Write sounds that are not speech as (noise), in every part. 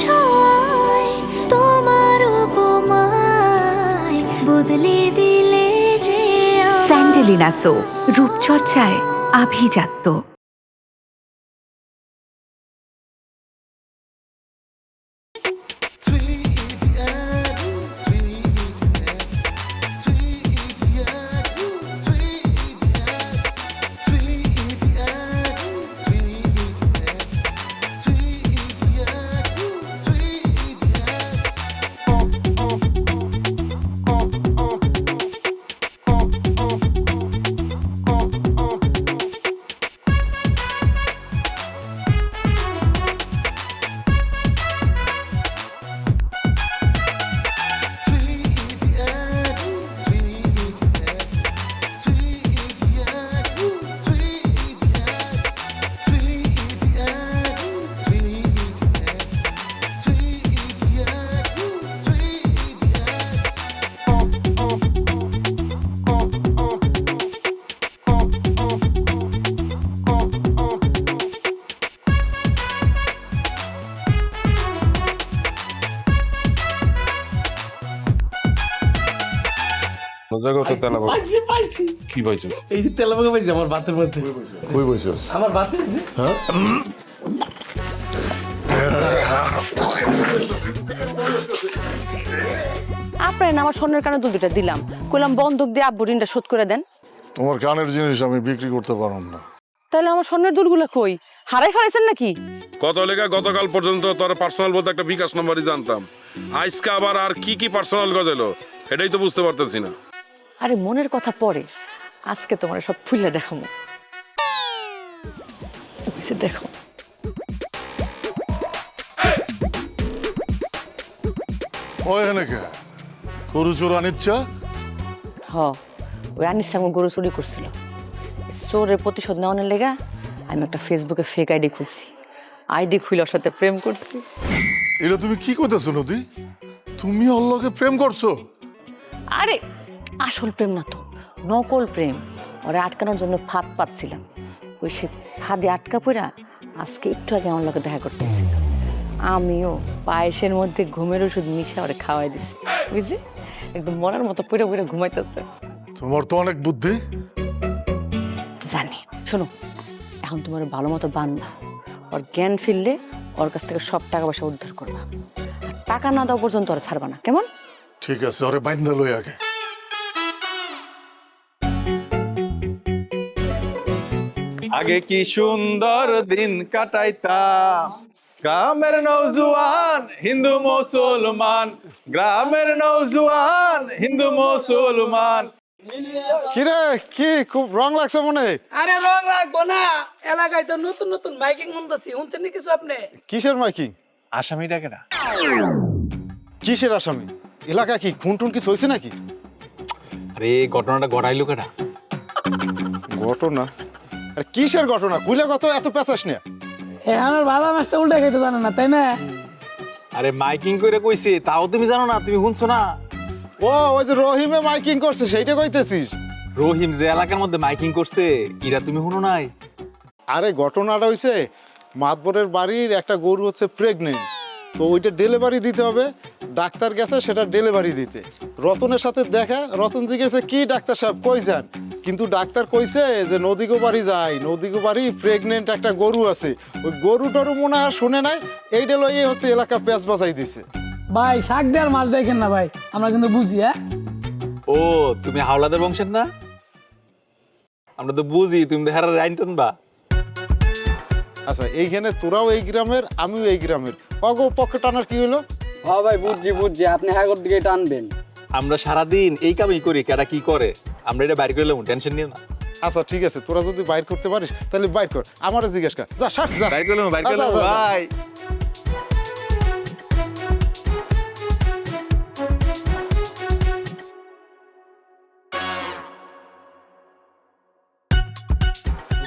ছোঁয়ায় তোমার বদলে দিলে যে। স্যান্ডেলিনা সো রূপচর্চায় আভিজাত্য দেখো তো তেলাপোকা পাইছি পাইছি। কি পাইছো এই যে তেলাপোকা পাইছি আমার ভাতের মধ্যে। কই বসছস আমার ভাতে আছে আপনার না আমার স্বর্ণের কানে দুধটা দিলাম। কইলাম বন্ধক দিয়ে আব্বু ঋণটা শোধ করে দেন। তোমার কানের জিনিস আমি বিক্রি করতে পারলাম না। তাহলে আমার স্বর্ণের দুধগুলো কই? হারাই ফেলাইছেন নাকি? কত লেখা গতকাল পর্যন্ত তোর পার্সোনাল বলতে একটা বিকাশ নাম্বারই জানতাম। আজকে আবার আর কি কি পার্সোনাল গজেলো এটাই তো বুঝতে পারতেছি না। আরে মনের কথা পরে। আজকে তোমার সব ফুলে দেখামো। ওই দেখো গরু চোরা নিচ্ছা হ ওই আনিস আমার গরু চুরি করছিল। চোরের প্রতিশোধ নেওয়ানোর লেগা আমি একটা ফেসবুকে ফেক আইডি খুলছি। আইডি খুলে ওর সাথে প্রেম করছি। এটা তুমি কি করতেছো নদী? তুমি ওর লগে প্রেম করছ? আরে আসল প্রেম না তো নকল প্রেম। ওরা আটকানোর জন্য ফাঁদ পাচ্ছিলাম। ওই সে ফাঁদে আটকা পড়া আজকে একটু আগে আমার লোকে দেখা করতে আমিও পায়েসের মধ্যে ঘুমের ওষুধ মিশা ওরা খাওয়াই দিছি। বুঝলি? একদম মরার মতো পুরো পুরো ঘুমাইতেছে তোমার তো অনেক বুদ্ধি। জানি। শোনো এখন তোমার ভালো মতো বান্ধা ওর জ্ঞান ফিরলে ওর কাছ থেকে সব টাকা পয়সা উদ্ধার করবা। টাকা না দেওয়া পর্যন্ত ওরা ছাড়বা না। কেমন? ঠিক আছে ওরে বাইন্দা লই আগে। আগে কি সুন্দর দিন কাটাইতাম। গ্রামের নৌজুয়ান হিন্দু মুসলমান গ্রামের নৌজুয়ান হিন্দু মুসলমান। কিরে কি খুব রং লাগছে মনে? আরে রং রাখব না এলাকায় তো নতুন নতুন মাইকিং শুনতেছি শুনছেন নি কিছু আপনি? কিসের মাইকিং? আসামিটা কেনা কিসের আসামি? এলাকা কি খুন টুন কিছু হয়েছে নাকি? আরে ঘটনাটা গড়াইলো কেনা ঘটনা? আরে কিসের ঘটনা? কুইলে কত এত পেঁচাস না। হ্যাঁ আমার ভালো মাছটা উল্টা খেতে জানে না তাই না? আরে মাইকিং করে কইছি তাও তুমি জানো না তুমি শুনছো না? ও ওই যে রহিমে মাইকিং করছে সেইটা কইতেছিস? রহিম যে এলাকার মধ্যে মাইকিং করছে ইরা তুমি শুনো নাই? আরে ঘটনাটা হইছে মাতবরের বাড়ির একটা গরু হচ্ছে প্রেগনেন্ট তো ওইটা ডেলিভারি দিতে হবে। ডাক্তার গেছে সেটা ডেলিভারি দিতে। রতনের সাথে দেখা রতন জিজ্ঞেসে কি ডাক্তার সাহেব কই যান? কিন্তু ডাক্তার কইছে যে নদীগো বাড়ি যায় নদীগো বাড়ি প্রেগনেন্ট একটা গরু আছে। ওই গরু টরু মনে হয় শুনে নাই। এইটা লইয়ে হচ্ছে এলাকা পেঁচ বাজাই দিছে। ভাই শাক দেওয়ার মাছ দেখেন না ভাই। আমরা কিন্তু বুঝি হ্যাঁ? ও তুমি হাওলাদের বংশের না? আমরা তো বুঝি তুমি হেরার আইন টানবা আচ্ছা এইখানে তোরাও এই গ্রামের আমিও এই গ্রামের। অগো পক্ষে টানার কি হলো? হ্যাঁ ভাই বুঝছি বুঝছি। আপনি হ্যাগর দিকে টানবেন। আমরা সারাদিন এই কামই করি কেডা কি করে? আমরা এটা বাইর করলাম টেনশন নিও না। আচ্ছা ঠিক আছে তোরা যদি বাইর করতে পারিস তাহলে বাইর কর। আমারে জিজ্ঞেস কর। যা সার যা। বাইর করলাম বাইর আচ্ছা, করলাম আচ্ছা, আচ্ছা। ভাই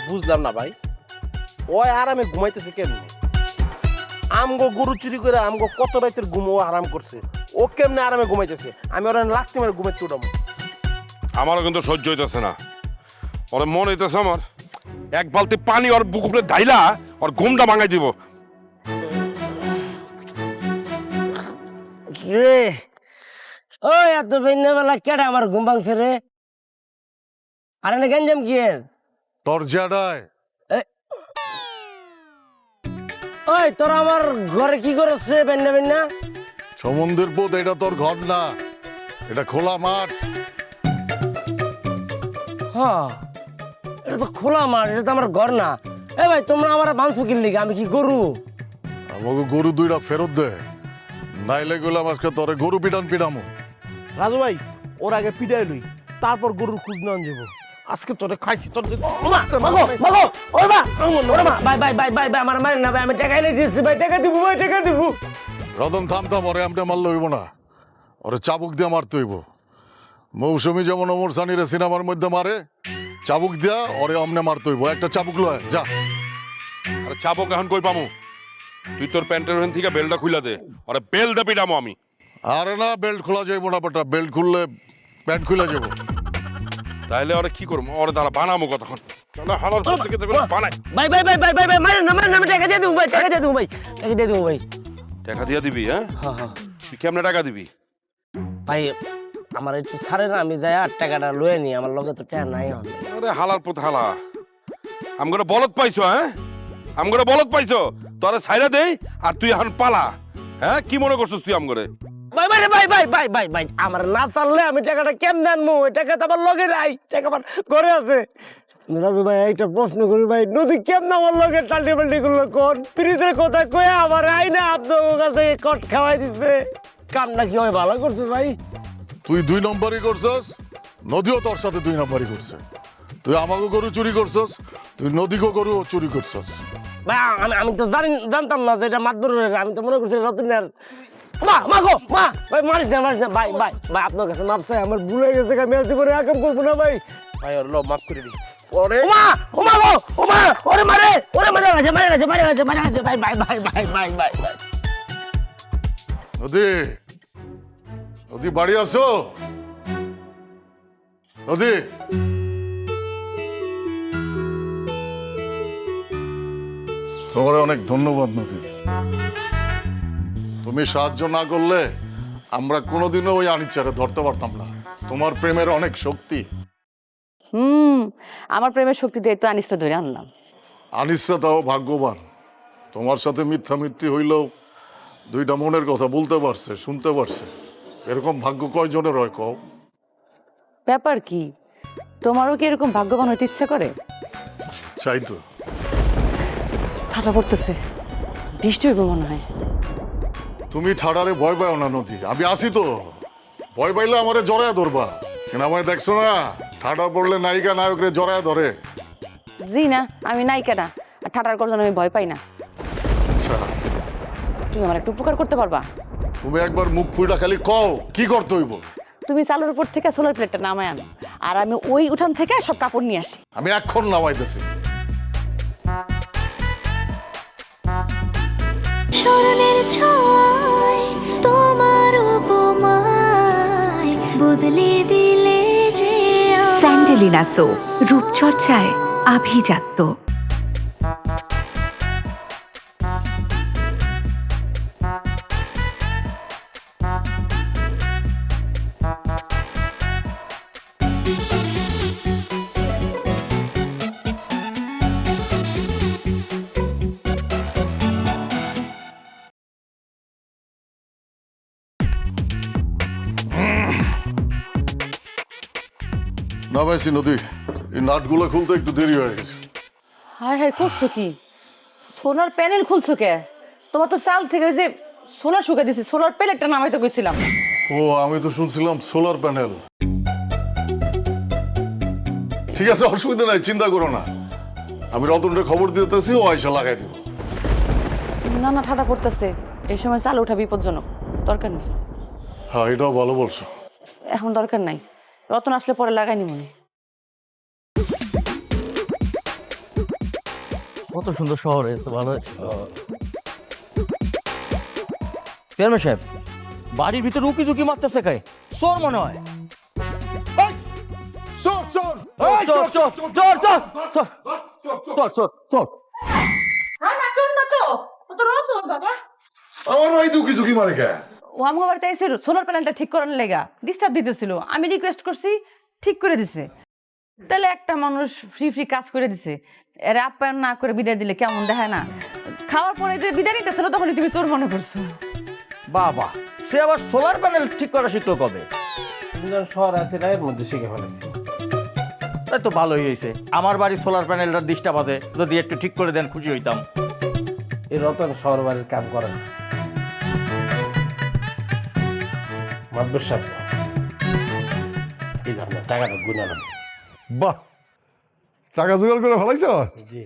বুঝলাম না ভাই। ওই আরামে ঘুমাইতেছে কেমনে আমগো গরু চুরি করে আমগো কত রাতের ঘুম ও আরাম করছে। ও কেমনে আরামে ঘুমাইতেছে? আমি ওরা লাগতে মারে ঘুমাইতে উঠাবো। আমারও কিন্তু সহ্য হইতেছে না। ওর মন হইতেছে আমার। এক বালতি পানি ওর বুক উপরে ঢাইলা ওর ঘুমটা ভাঙাই দিব। রে ওই এত বেলা কেডা আমার ঘুম ভাঙছে রে? আরে না গেঞ্জাম কি এর? ওই তোরা আমার ঘরে কি করছ রে বেন্না বেন্না? সমুদ্রের বোধ এটা তোর ঘর না। এটা খোলা মাঠ। হ্যাঁ এটা তো খোলা মাঠ এটা তো আমার ঘর না। এ ভাই তোমরা আমার বাঁধছো কি লিগে? আমি কি গরু? আমাকে গরু দুইটা ফেরত দে। নাইলে গেলাম আজকে তোরে গরু পিটান পিটামো। রাজু ভাই ওর আগে পিটাই লই। তারপর গরুর খুঁজ নেওয়া যাব। আজকে তোরে খাইছি তোর মা মাগো মাগো ওই মা ওরে মা bye bye bye bye bye আমার মারেন না ভাই আমি টাকা এনে ভাই টাকা দিব ভাই টাকা দিব। রতন থামতাম ওরে আমটা মারলে হইব না। ওরে চাবুক দিয়ে মারতে হইব। মৌসুমি যেমন অমর সানিরে সিনেমার মধ্যে মারে চাবুক দিয়া ওরে অমনে মারতে হইব। একটা চাবুক লয় যা। আরে চাবুক এখন কই পামু? তুই তোর প্যান্টের ওখান থেকে বেলটা খুলে দে। আরে বেল দে পিটামো আমি। আরে না বেল্ট খোলা যাইব না বেটা বেল্ট খুললে প্যান্ট খুলে যাব তাইলে ওরে কি করব? ওরে দাঁড়া বানামো কতক্ষণ? তাহলে ভাই ভাই ভাই ভাই ভাই ভাই মারেন না মারেন আমি টাকা দিয়ে দেবো ভাই টাকা দিয়ে দেবো ভাই টাকা দিয়ে দেবো ভাই। টাকা দিয়ে দিবি হ্যাঁ? হ্যাঁ হ্যাঁ। তুই কেমনে টাকা দিবি? ভাই আমার একটু ছাড়ে না আমি যাই আর টাকাটা লয়ে নি আমার লগে তো টাকা নাই হবে আরে হালার পুত হালা। আমগরে বলদ পাইছো হ্যাঁ? আমগরে বলদ পাইছো? তোরে সাইরা দেই আর তুই এখন পালা। হ্যাঁ? কি মনে করছিস তুই আমগরে? ভাই ভাই ভাই ভাই ভাই ভাই ভাই আমার না চাললে আমি টাকাটা কেমনে আনব? ওই টাকা তো আমার লগে নাই টাকা আমার ঘরে আছে। রাজু ভাই একটা প্রশ্ন করি ভাই নদী কেমন আমার লগে টাল্টি পাল্টি করল কোন? পিড়িতের কথা কয়ে আমার আইনা আপনার কাছে কট খাওয়াই দিছে। কামটা কি হয় ভালো করছে ভাই? তুই দুই নম্বরই করছস নদীও তোর সাথে দুই নম্বরই করছে। তুই আমাকে গরু চুরি করছস তুই নদীকে গরু চুরি করছস। ভাই আমি আমি তো জানি জানতাম না যে এটা মাতবরের আমি তো মনে করছি রতনের। মা মা গো মা। ভাই মারিস না মারিস না। ভাই ভাই ভাই আপনার কাছে মাপ চাই আমার ভুলে গেছে আমি আজকে করে একাম করব না ভাই। ভাই ওর লো মাফ করে দিই। পরে ওমা ওমা গো ওমা ওরে মারে ওরে মারে মারে গেছে মারে গেছে মারে গেছে ভাই ভাই ভাই ভাই ভাই ভাই ভাই। নদী নদী বাড়ি আসো নদী। তোমার অনেক ধন্যবাদ নদী। তুমি সাহায্য না করলে আমরা কোনোদিনও ওই আনিচারে ধরতে পারতাম না। তোমার প্রেমের অনেক শক্তি। হুম আমার প্রেমের শক্তি দিয়ে তো আনিসটা ধরে আনলাম। আনিসরা তাও ভাগ্যবান। তোমার সাথে মিথ্যা মিথ্যি হইলেও দুইটা মনের কথা বলতে পারছে শুনতে পারছে। এরকম ভাগ্য কয়জনের হয় কও? ব্যাপার কি? তোমারও কি এরকম ভাগ্যবান হইতে ইচ্ছা করে? চাই তো। ঠাটা পড়তেছে। বৃষ্টি হইব মনে হয়। তুমি ঠাডারে ভয় পাও না নদী আমি আসি তো। ভয় পাইলে আমারে জড়ায় ধরবা। সিনেমায় দেখছ না? ঠাডা পড়লে নায়িকা নায়করে জড়ায় ধরে। জি না আমি নায়িকা না আর ঠাটার করার আমি ভয় পাই না। আচ্ছা। তুমি আমার একটু উপকার করতে পারবা? তুমি একবার মুখ ফুইটা খালি কও কি করতে হইব? তুমি চালের উপর থেকে সোলার প্লেটটা নামায় আনো আর আমি ওই উঠান থেকে সব কাপড় নিয়ে আসি। আমি এক্ষণ নামাইতেছি। স্মরণের ছয় বদলে দিলে। স্যান্ডেলিনা সো রূপচর্চায় আভিজাত্য নামাইছি নদী এই নাটগুলো খুলতে একটু দেরি হয়ে গেছে। হায় হায় করছ কি? সোনার প্যানেল খুলছো কে? তোমার তো চাল থেকে ওই যে সোলার শুকে দিছি সোলার প্যানেলটা নামাইতে গেছিলাম ও আমি তো শুনছিলাম সোলার প্যানেল। ঠিক আছে অসুবিধা নাই চিন্তা করো না। আমি রতনকে খবর দিতেছি ও আয়সা লাগাই দিব। না না ঠাটা পড়তেছে এই সময় চাল ওঠা বিপজ্জনক। দরকার নেই। হ্যাঁ এটাও ভালো বলছো। এখন দরকার নাই। রতন আসলে পরে লাগাইনি মনে কত সুন্দর শহরে তো ভালো হয়েছে। চেয়ারম্যান সাহেব বাড়ির ভিতরে উকি ঝুঁকি মারতেছে কাই চোর মনে হয়। চোর চোর। চোর চোর চোর চোর চোর চোর। আমার ভাই দুকি ঝুঁকি মারে কে? ও আমার বাড়িতে এসে সোলার প্যানেলটা ঠিক করার লেগা ডিস্টার্ব দিতেছিল। আমি রিকোয়েস্ট করছি ঠিক করে দিছে। তাহলে একটা মানুষ ফ্রি ফ্রি কাজ করে দিছে। এর আপ্যায়ন না করে বিদায় দিলে কেমন দেখায় না? খাওয়ার পরে যে বিদায় নিতেছিল তখন তুমি চোর মনে করছ। বাবা সে আবার সোলার প্যানেল ঠিক করা শিখলো কবে? শহর আছে এর মধ্যে শিখে ফেলেছি। তাই তো ভালোই হয়েছে। আমার বাড়ি সোলার প্যানেলটা ডিস্টার্ব আছে যদি একটু ঠিক করে দেন খুশি হইতাম। এই রতন শহর বাড়ির কাম করে না সাহেব এই যে আপনার টাকাটা গুনালাম। বাহ! টাকা জোগাড় করে ফেলাইছ? জি।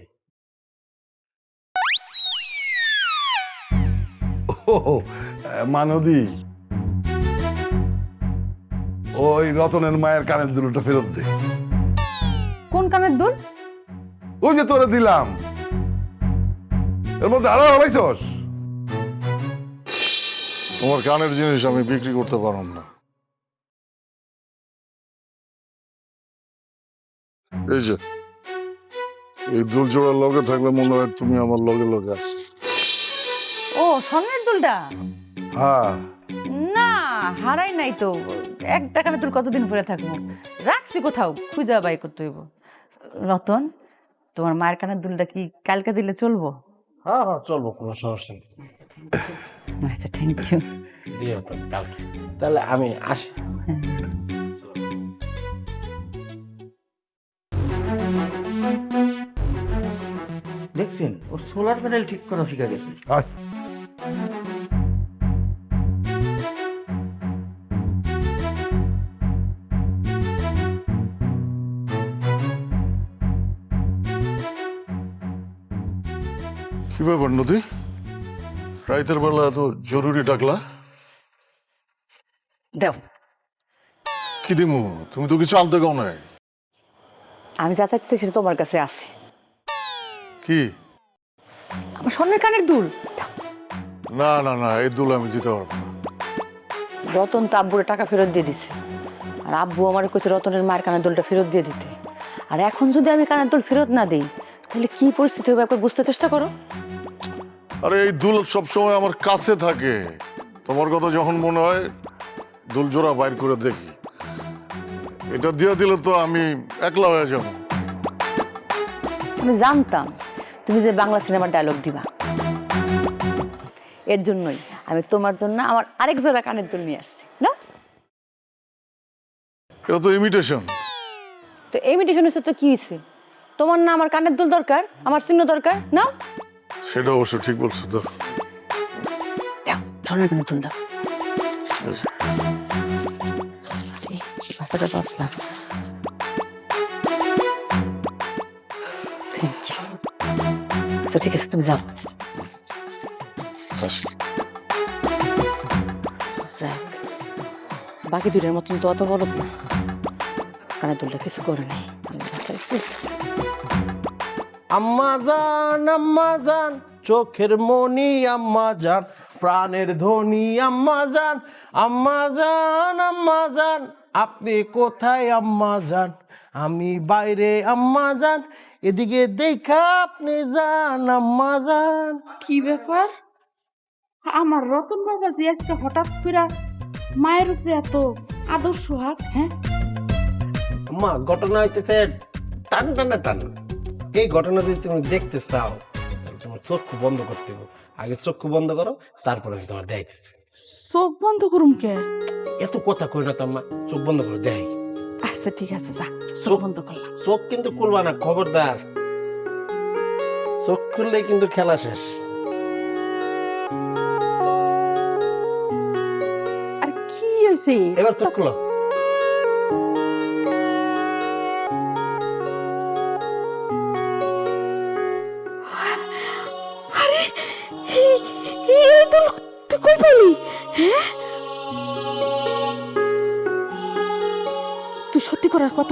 মানদি। ওই রতনের মায়ের কানের দুলটা ফেরত দে। কোন কানের দুল? ওই যে তোরে দিলাম। এর মধ্যে আরও ফেলাইছস? তোমার কানের জিনিস আমি বিক্রি করতে পারব না। এই যে এই দুল জোড়ার লগে থাকলে মনে হয় তুমি আমার লগে লগে আস ও স্বর্ণের দুলটা? হ্যাঁ। না হারাই নাই তো। এক টাকা না তোর কতদিন পরে থাকব? রাখছি কোথাও খুঁজা বাই করতে হইব। রতন তোমার মায়ের কানের দুলটা কি কালকে দিলে চলবো? হ্যাঁ হ্যাঁ চলবো কোনো সমস্যা নেই। আচ্ছা থ্যাংক ইউ দিয়ে তো কালকে। তাহলে আমি আসি। দেখছেন ও সোলার প্যানেল ঠিক করা শিখে গেছে। কি ব্যাপার নদী? রাইতের বেলা এত জরুরি ডাকলা। দেও। কি দিমু? তুমি তো কিছু আনতে গাও নাই। আমি যা চাচ্ছি সেটা তোমার কাছে আছে। কি? আমার স্বর্ণের কানের দুল। না না না এই দুল আমি দিতে পারব না। রতন তো আব্বুরে টাকা ফেরত দিয়ে দিছে। আর আব্বু আমার কইছে রতনের মায়ের কানের দুলটা ফেরত দিয়ে দিতে। আর এখন যদি আমি কানের দুল ফেরত না দিই তাহলে কি পরিস্থিতি হবে একবার বুঝতে চেষ্টা করো। আরে এই দুল সবসময় আমার কাছে থাকে। তোমার কথা যখন মনে হয় দুল জোড়া বাইর করে দেখি। এটা দিয়ে দিলে তো আমি একলা হয়ে যাব। আমি জানতাম তুমি যে বাংলা সিনেমার ডায়লগ দিবা। এর জন্যই আমি তোমার জন্য আমার আরেক জোড়া কানের দুল নিয়ে আসছি। না? এটা তো ইমিটেশন তো মিটিং হচ্ছে তো কি হয়েছে তোমার না আমার কানের দুল দরকার আমার চিহ্ন দরকার না? সেটা অবশ্য ঠিক বলছো তো বাঁচলাম আচ্ছা ঠিক আছে তুমি যাও। বাকি দুটোর মতন তো অত না। কানে দুলটা কিছু করে নাই। আম্মা জান আম্মা জান চোখের মনি আম্মা জান প্রাণের ধ্বনি আম্মা জান আম্মা জান আম্মা জান আপনি কোথায় আম্মা জান? আমি বাইরে আম্মা জান এদিকে দেখা আপনি যান আম্মা জান। কি ব্যাপার? আমার রতন বাবা যে আজকে হঠাৎ করে মায়ের উপরে এত আদর্শ হাত হ্যাঁ? আম্মা ঘটনা হইতেছে টান টানা টান। এই ঘটনা যদি তুমি দেখতে চাও তাহলে তোমার চক্ষু বন্ধ করতে হবে। আগে চক্ষু বন্ধ করো তারপরে আমি তোমার দেখতেছি চোখ বন্ধ করুম কে? এত কথা কই না তো আম্মা চোখ বন্ধ করে দেয় আচ্ছা ঠিক আছে যা চোখ বন্ধ করলাম। চোখ কিন্তু খুলবা না খবরদার। চোখ খুললে কিন্তু খেলা শেষ। আর কি হয়েছে এবার চোখ খুলো।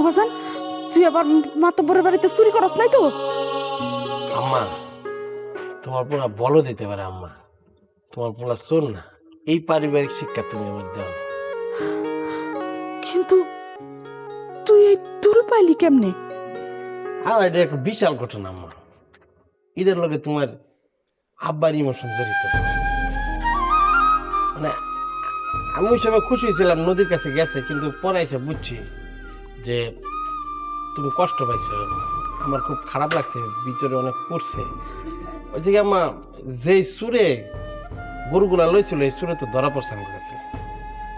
বাজান তুই আবার মাতব্বরের বাড়িতে চুরি করস নাই তো? আম্মা তোমার পোলা বলো দিতে পারে আম্মা। তোমার পোলা শোন না। এই পারিবারিক শিক্ষা তুমি আমার দেও। কিন্তু তুই এই পাইলি কেমনে? হ্যাঁ এটা একটা বিশাল ঘটনা আম্মা। এদের লগে তোমার আব্বার ইমোশন জড়িত মানে আমি সময় খুশি হয়েছিলাম নদীর কাছে গেছে কিন্তু পরে এসে বুঝছি যে তুমি কষ্ট পাইছো আমার খুব খারাপ লাগছে ভিতরে অনেক পড়ছে। ওই যে আমার যেই সুরে গরুগুলা লইছিল এই সুরে তো ধরা পড়ছে আমার কাছে।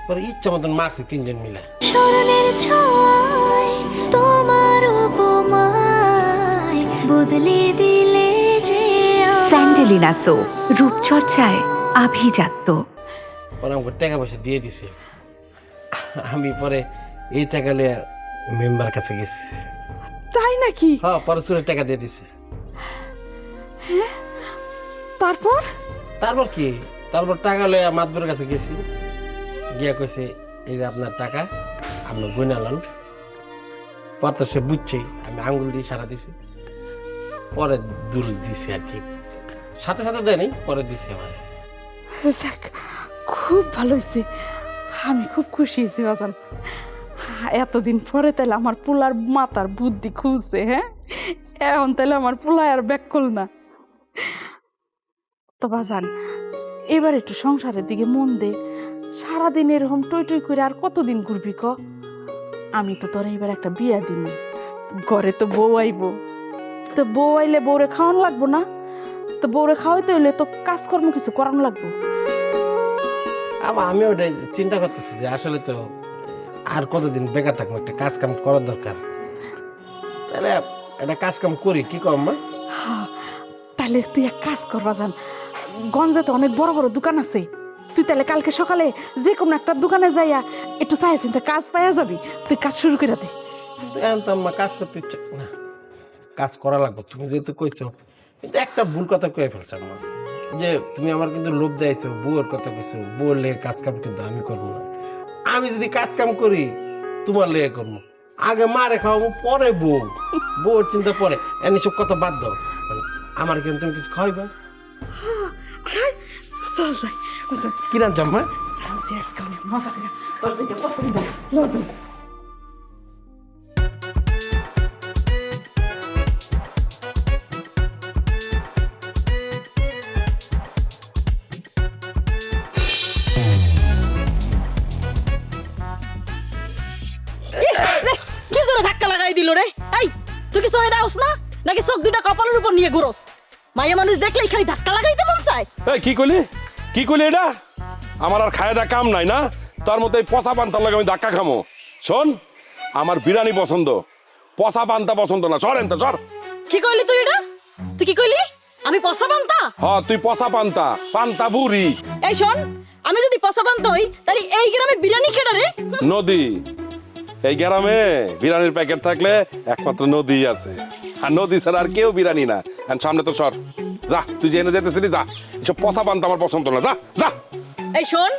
পরে ইচ্ছা মতন মারছে তিনজন মিলে। স্মরণের ছয় তোমার উপমায় বদলে দিলে যে। স্যান্ডেলিনা সো রূপচর্চায় আভিজাত্য। পরে আমাকে টাকা পয়সা দিয়ে দিছে। আমি পরে এই টাকা লিয়ে মেম্বার কাছে গেছি। তাই নাকি? হ্যাঁ পরে সুরে টাকা দিয়ে দিছে। তারপর? তারপর কি? তারপর টাকা লয়ে মাতবরের কাছে গেছি। গিয়া কইছে এই যে আপনার টাকা আপনি গুনে লন। পর তো সে বুঝছে আমি আঙ্গুল দিয়ে সারা দিছি। পরে দুল দিছি আর কি। সাথে সাথে দেয়নি পরে দিছি আমার যাক খুব ভালো হয়েছে আমি খুব খুশি হয়েছি বাজান। এতদিন পরে তাহলে আমার পোলার মাথার বুদ্ধি খুলছে হ্যাঁ? এখন তাহলে আমার পোলা আর ব্যাক করল না। তো বাজান, এবার একটু সংসারের দিকে মন দে। সারাদিন এরকম টই টই করে আর কতদিন ঘুরবি ক? আমি তো তোর এবার একটা বিয়া দিন ঘরে তো বউ আইব। তো বউ আইলে বউরে খাওয়ানো লাগবো না? তো বউরে খাওয়াইতে হইলে তো কাজকর্ম কিছু করানো লাগবো। আবার আমি ওটাই চিন্তা করতেছি যে আসলে তো আর কতদিন বেকার থাকব? একটা কাজ কাম করার দরকার। তাহলে একটা কাজ কাম করি কি কম মা? হ্যাঁ, তাহলে তুই এক কাজ করবা বাজান। গঞ্জে তো অনেক বড় বড় দোকান আছে। তুই তাহলে কালকে সকালে যে কোনো একটা দোকানে যাইয়া একটু চাই চিন্তা কাজ পাইয়া যাবি। তুই কাজ শুরু করে দে। তো আম্মা কাজ করতে ইচ্ছা না। কাজ করা লাগবে তুমি যেহেতু কইছো। কিন্তু একটা ভুল কথা কয়ে ফেলছো আম্মা। যে তুমি আমার কিন্তু লোভ দিয়েছ বউয়ের কথা কইছো বউর লেগে কাজ কাম কিন্তু আমি করব না। আমি যদি কাজ কাম করি তোমার লেগে করব আগে মারে খাওয়াবো পরে বউ। বউর চিন্তা পরে। এনে সব কথা বাদ দাও। মানে আমার কিন্তু তুমি কিছু খাওয়াইবা? চল যাই কি নাম জাম্মা মজা করে তোর পছন্দ দিল রে? এই তুই কি সহে দাওস না? নাকি চোখ দুটা কপালের উপর নিয়ে ঘুরোস? মাইয়া মানুষ দেখলেই খালি ধাক্কা লাগাইতে মন চায়। এই কি কইলি? কি কইলি এটা? আমার আর খায় দা কাম নাই না? তার মধ্যে এই পচা পান্তার লাগে আমি ধাক্কা খামো। শোন আমার বিরিয়ানি পছন্দ। পচা পান্তা পছন্দ না। সর এনতে সর কি কইলি তুই এটা? তুই কি কইলি? আমি পসা পান্তা? হ তুই পচা পান্তা। পান্তা বুড়ি। এই শোন আমি যদি পসা পান্তা হই তাহলে এই গ্রামে বিরিয়ানি খেটা রে? নদী। এই গ্রামে বিরিয়ানির প্যাকেট থাকলে একমাত্র নদী আছে। আর নদী ছাড়া আর কেউ বিরিয়ানি না। আর সামনে তো সর যা তুই জেনে যেতেছিলি যা। এসব পচা পান্তা আমার পছন্দ না। যা যা। এই শোন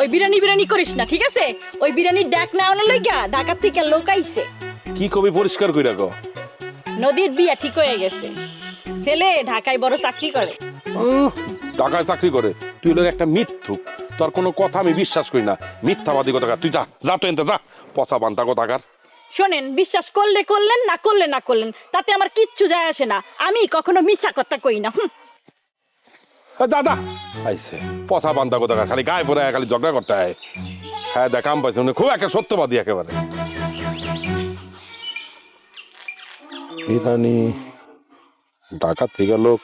ওই বিরিয়ানি বিরিয়ানি করিস না ঠিক আছে? ওই বিরিয়ানির ডাক না আনার লইগা ঢাকার থেকে লোক আইছে। কি কবি পরিষ্কার কই রাখো নদীর বিয়া ঠিক হয়ে গেছে। ছেলে ঢাকায় বড় চাকরি করে। ঢাকায় চাকরি করে। তুই লোক একটা মিথ্যুক। তোর কোনো কথা আমি বিশ্বাস করি না। মিথ্যাবাদী কথা তুই যা যা তো এনতে যা। পচা পান্তা কথাকার। শোনেন বিশ্বাস করলে করলেন না করলে না করলেন তাতে আমার কিচ্ছু যায় আসে না। আমি কখনো মিছা কথা কই না হুম। যা যা। আইসে পচা পান্তা কথাকার খালি গায়ে পরে খালি ঝগড়া করতে হয় হ্যাঁ দেখ কাম পাইছে। উনি খুব একটা সত্যবাদী একেবারে। ইরানি ঢাকা থেকে লোক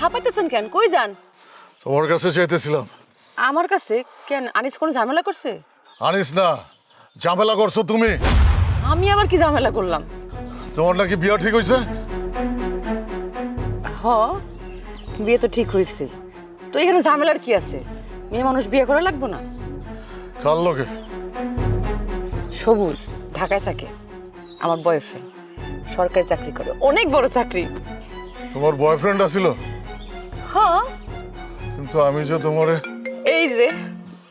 হাঁপাইতেছেন কেন? কই যান? তোমার কাছে চাইতেছিলাম। আমার কাছে? কেন? আনিস কোনো ঝামেলা করছে? আনিস না। ঝামেলা করছ তুমি? আমি আবার কি ঝামেলা করলাম? তোমার নাকি বিয়া ঠিক হয়েছে হ বিয়ে তো ঠিক হয়েছে তো এখানে ঝামেলার কি আছে? মেয়ে মানুষ বিয়ে করা লাগবো না? কার লোকে সবুজ ঢাকায় থাকে। আমার বয়ফ্রেন্ড সরকারি চাকরি করে। অনেক বড় চাকরি। তোমার বয়ফ্রেন্ড আছিল? হ কিন্তু আমি যে তোমারে এই যে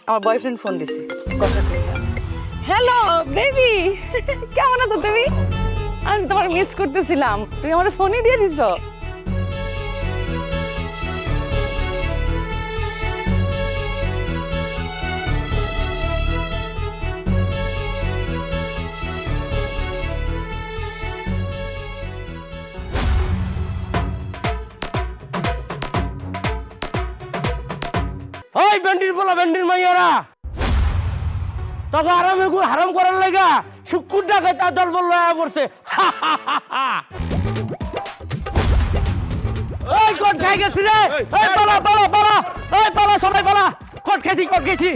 আমার বয়ফ্রেন্ড ফোন দিছে। কথা হ্যালো বেবি (laughs) কেমন আছো তুমি? আমি তোমার মিস করতেছিলাম। তুমি আমার ফোনই দিয়ে দিছো। ওই পোলা বলা বেন্ডির মাইয়ারা। তবে আরামে হারাম করার লাগা শুকুর ডাকে তার দল বল লয়া পড়ছে। ওই খাই গেছি রে। ওই পালা পালা পালা। ওই পালা, সবাই পালা। কোট খেয়েছি কোট খেয়েছি